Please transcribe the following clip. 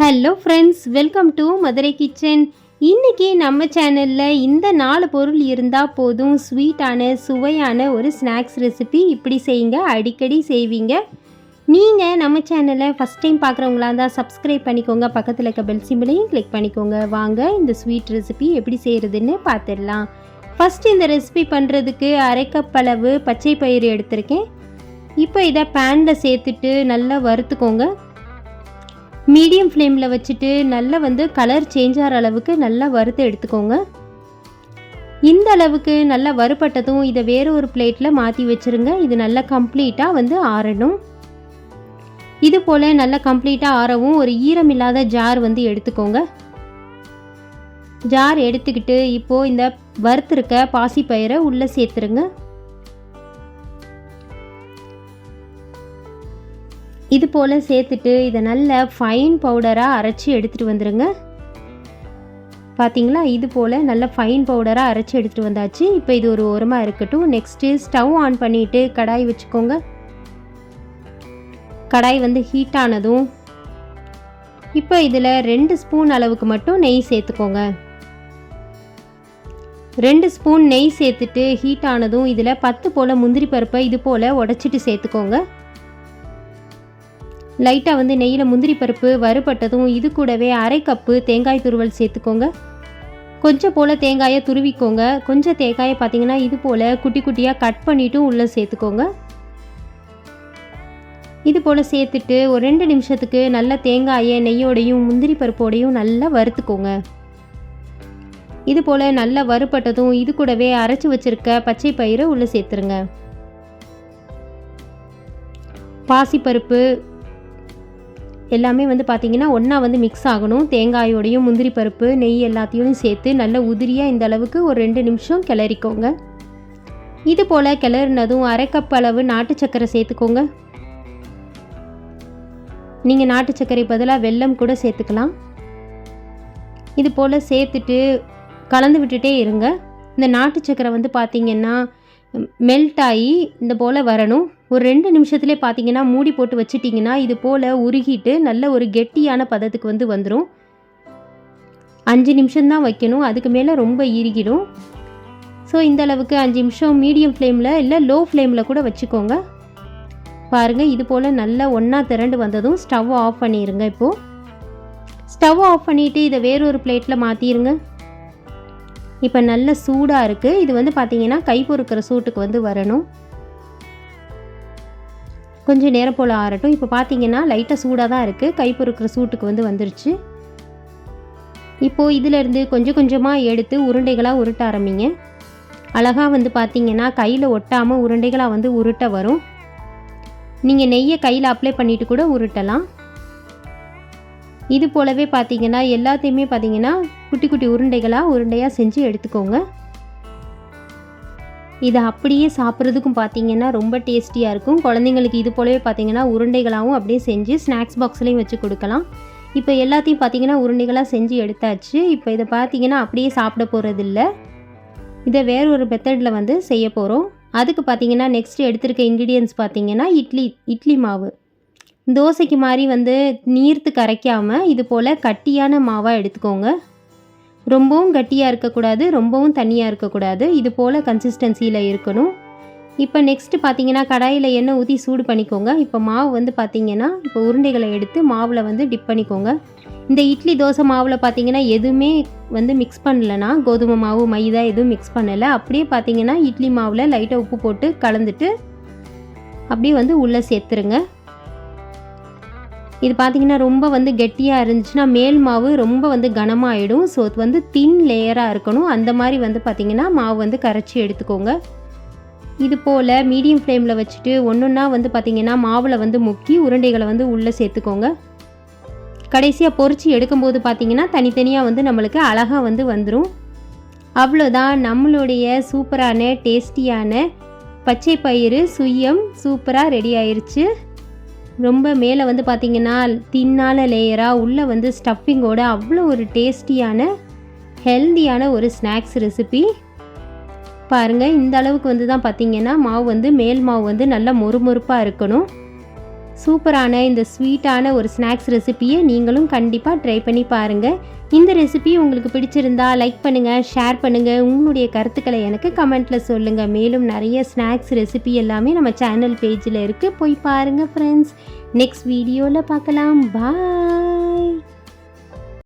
Hello friends welcome to Madurai kitchen இன்றைக்கி நம்ம சேனலில் இந்த நாலு பொருள் இருந்தால் போதும் ஸ்வீட்டான சுவையான ஒரு ஸ்நாக்ஸ் ரெசிபி இப்படி செய்யுங்க அடிக்கடி செய்வீங்க. நீங்கள் நம்ம சேனலை ஃபஸ்ட் டைம் பார்க்குறவங்களா இருந்தால் சப்ஸ்கிரைப் பண்ணிக்கோங்க. பக்கத்தில் இருக்க பெல் சிம்பிளையும் கிளிக் பண்ணிக்கோங்க. வாங்க இந்த ஸ்வீட் ரெசிபி எப்படி செய்கிறதுன்னு பார்த்துடலாம் ஃபஸ்ட் இந்த ரெசிபி பண்ணுறதுக்கு அரை கப் அளவு பச்சை பயிறு எடுத்திருக்கேன். இப்போ இதை பேனில் சேர்த்துட்டு நல்லா வறுத்துக்கோங்க. மீடியம் ஃப்ளேமில் வச்சுட்டு நல்லா வந்து கலர் சேஞ்ச் ஆகிற அளவுக்கு நல்லா வறுத்து எடுத்துக்கோங்க. இந்த அளவுக்கு நல்லா வறுபட்டதும் இதை வேறு ஒரு பிளேட்டில் மாற்றி வச்சுருங்க. இது நல்லா கம்ப்ளீட்டாக வந்து ஆறணும். இது போல் நல்லா கம்ப்ளீட்டாக ஆறவும் ஒரு ஈரமில்லாத ஜார் வந்து எடுத்துக்கோங்க. ஜார் எடுத்துக்கிட்டு இப்போது இந்த வறுத்துருக்க பாசிப்பயிரை உள்ளே சேர்த்துருங்க. இது போல் சேர்த்துட்டு இதை நல்ல ஃபைன் பவுடராக அரைச்சி எடுத்துகிட்டு வந்துடுங்க பார்த்தீங்களா இது போல் நல்ல ஃபைன் பவுடராக அரைச்சி எடுத்துகிட்டு வந்தாச்சு. இப்போ இது ஒரு ஓரமாக இருக்கட்டும். நெக்ஸ்ட்டு ஸ்டவ் ஆன் பண்ணிவிட்டு கடாய் வச்சுக்கோங்க. கடாய் வந்து ஹீட் ஆனதும் இப்போ இதில் ரெண்டு ஸ்பூன் அளவுக்கு மட்டும் நெய் சேர்த்துக்கோங்க. ரெண்டு ஸ்பூன் நெய் சேர்த்துட்டு ஹீட் ஆனதும் இதில் பத்து போல் முந்திரி பருப்பை இது போல் உடச்சிட்டு சேர்த்துக்கோங்க. லைட்டாக வந்து நெய்யில் முந்திரி பருப்பு வறுபட்டதும் இது கூடவே அரை கப்பு தேங்காய் துருவல் சேர்த்துக்கோங்க. கொஞ்சம் போல் தேங்காயை துருவிக்கோங்க. கொஞ்சம் தேங்காயை பார்த்தீங்கன்னா இது போல் குட்டி குட்டியாக கட் பண்ணிட்டும் உள்ளே சேர்த்துக்கோங்க. இது போல் சேர்த்துட்டு ஒரு ரெண்டு நிமிஷத்துக்கு நல்ல தேங்காயை நெய்யோடையும் முந்திரி பருப்போடையும் நல்லா வறுத்துக்கோங்க. இது போல் நல்லா வறுபட்டதும் இது கூடவே அரைச்சி வச்சுருக்க பச்சை பயிரை உள்ளே சேர்த்துருங்க. பாசிப்பருப்பு எல்லாமே வந்து பார்த்திங்கன்னா ஒன்றா வந்து மிக்ஸ் ஆகணும். தேங்காயோடையும் முந்திரி பருப்பு நெய் எல்லாத்தையும் சேர்த்து நல்ல உதிரியாக இந்த அளவுக்கு ஒரு ரெண்டு நிமிஷம் கிளறிக்கோங்க. இது போல் கிளறினதும் அரை கப் அளவு நாட்டு சர்க்கரை சேர்த்துக்கோங்க. நீங்கள் நாட்டு சர்க்கரை பதிலாக வெல்லம் கூட சேர்த்துக்கலாம். இது போல் சேர்த்துட்டு கலந்து விட்டுட்டே இருங்க. இந்த நாட்டு சர்க்கரை வந்து பார்த்திங்கன்னா மெல்ட் ஆகி இந்த போல் வரணும். ஒரு ரெண்டு நிமிஷத்துலேயே பார்த்தீங்கன்னா மூடி போட்டு வச்சிட்டிங்கன்னா இது போல் உருகிட்டு நல்ல ஒரு கெட்டியான பதத்துக்கு வந்து வந்துடும் அஞ்சு நிமிஷம்தான் வைக்கணும் அதுக்கு மேலே ரொம்ப இறுகிடும் ஸோ இந்த அளவுக்கு அஞ்சு நிமிஷம் மீடியம் ஃப்ளேமில் இல்லை லோ ஃப்ளேமில் கூட வச்சுக்கோங்க. பாருங்கள் இது போல் நல்லா ஒன்றா திரண்டு வந்ததும் ஸ்டவ் ஆஃப் பண்ணிடுங்க இப்போது ஸ்டவ் ஆஃப் பண்ணிவிட்டு இதை வேறொரு பிளேட்டில் மாற்றிடுங்க இப்போ நல்ல சூடாக இருக்குது இது வந்து பார்த்திங்கன்னா கை பொறுக்கிற சூட்டுக்கு வந்து வரணும். கொஞ்சம் நேரம் போல் ஆறட்டும். இப்போ பார்த்தீங்கன்னா லைட்டாக சூடாக தான் இருக்குது கை பொறுக்கிற சூட்டுக்கு வந்து வந்துருச்சு. இப்போது இதிலேருந்து கொஞ்சம் கொஞ்சமாக எடுத்து உருண்டைகளாக உருட்ட ஆரம்பிங்க. அழகாக வந்து பார்த்தீங்கன்னா கையில் ஒட்டாமல் உருண்டைகளாக வந்து உருட்ட வரும். நீங்கள் நெய்யை கையில் அப்ளை பண்ணிவிட்டு கூட உருட்டலாம். இது போலவே பார்த்தீங்கன்னா எல்லாத்தையுமே பார்த்தீங்கன்னா குட்டி குட்டி உருண்டைகளாக உருண்டையாக செஞ்சு எடுத்துக்கோங்க. இதை அப்படியே சாப்பிட்றதுக்கும் பார்த்தீங்கன்னா ரொம்ப டேஸ்டியாக இருக்கும். குழந்தைங்களுக்கு இது போலவே பார்த்தீங்கன்னா உருண்டைகளாகவும் அப்படியே செஞ்சு ஸ்நாக்ஸ் பாக்ஸ்லேயும் வச்சு கொடுக்கலாம். இப்போ எல்லாத்தையும் பார்த்தீங்கன்னா உருண்டைகளாக செஞ்சு எடுத்தாச்சு. இப்போ இதை பார்த்தீங்கன்னா அப்படியே சாப்பிட இல்லை இதை வேற ஒரு மெத்தடில் வந்து செய்ய போகிறோம் அதுக்கு பார்த்தீங்கன்னா நெக்ஸ்ட் எடுத்திருக்க இன்க்ரீடியன்ஸ் பார்த்தீங்கன்னா இட்லி இட்லி மாவு. தோசைக்கு மாதிரி வந்து நீர்த்து கரைக்காமல் இது போல் கட்டியான மாவாக எடுத்துக்கோங்க. ரொம்பவும் கட்டியாக இருக்கக்கூடாது ரொம்பவும் தண்ணியாக இருக்கக்கூடாது. இது போல் கன்சிஸ்டன்சியில் இருக்கணும். இப்போ நெக்ஸ்ட்டு பார்த்தீங்கன்னா கடாயில் எண்ணெய் ஊற்றி சூடு பண்ணிக்கோங்க. இப்போ மாவு வந்து பார்த்தீங்கன்னா இப்போ உருண்டைகளை எடுத்து மாவில் வந்து டிப் பண்ணிக்கோங்க. இந்த இட்லி தோசை மாவில் பார்த்தீங்கன்னா எதுவுமே வந்து மிக்ஸ் பண்ணலைன்னா கோதுமை மாவு மைதா எதுவும் மிக்ஸ் பண்ணலை. அப்படியே பார்த்தீங்கன்னா இட்லி மாவில் லைட்டாக உப்பு போட்டு கலந்துட்டு அப்படியே வந்து உள்ளே சேர்த்துருங்க. இது பார்த்தீங்கன்னா ரொம்ப வந்து கெட்டியாக இருந்துச்சுன்னா மேல் மாவு ரொம்ப வந்து கனமாகிடும் ஸோ வந்து தின் லேயராக இருக்கணும். அந்த மாதிரி வந்து பார்த்திங்கன்னா மாவு வந்து கரைச்சி எடுத்துக்கோங்க. இது போல் மீடியம் ஃப்ளேமில் வச்சுட்டு ஒன்று ஒன்றா வந்து பார்த்திங்கன்னா மாவில் வந்து முக்கி உருண்டைகளை வந்து உள்ளே சேர்த்துக்கோங்க. கடைசியாக பொறிச்சு எடுக்கும்போது பார்த்திங்கன்னா தனித்தனியாக வந்து நம்மளுக்கு அழகாக வந்து வந்துடும் அவ்வளோதான் நம்மளுடைய சூப்பரான டேஸ்டியான பச்சை பயிறு சுயம் சூப்பராக ரெடி ஆயிடுச்சு ரொம்ப மேலே வந்து பார்த்திங்கன்னா தின்னால லேயராக உள்ளே வந்து ஸ்டஃபிங்கோட அவ்வளோ ஒரு டேஸ்டியான ஹெல்தியான ஒரு ஸ்நாக்ஸ் ரெசிபி பாருங்கள் இந்த அளவுக்கு வந்து தான் பார்த்திங்கன்னா மாவு வந்து மேல் மாவு வந்து நல்லா மொறுமொறுப்பாக இருக்கணும். சூப்பரான இந்த ஸ்வீட்டான ஒரு ஸ்நாக்ஸ் ரெசிபியை நீங்களும் கண்டிப்பாக ட்ரை பண்ணி பாருங்கள் இந்த ரெசிபி உங்களுக்கு பிடிச்சிருந்தா லைக் பண்ணுங்கள் ஷேர் பண்ணுங்கள் உங்களுடைய கருத்துக்களை எனக்கு கமெண்ட்டில் சொல்லுங்கள் மேலும் நிறைய ஸ்நாக்ஸ் ரெசிபி எல்லாமே நம்ம சேனல் பேஜில் இருக்குது போய் பாருங்கள் ஃப்ரெண்ட்ஸ் நெக்ஸ்ட் வீடியோவில் பார்க்கலாம். பாய்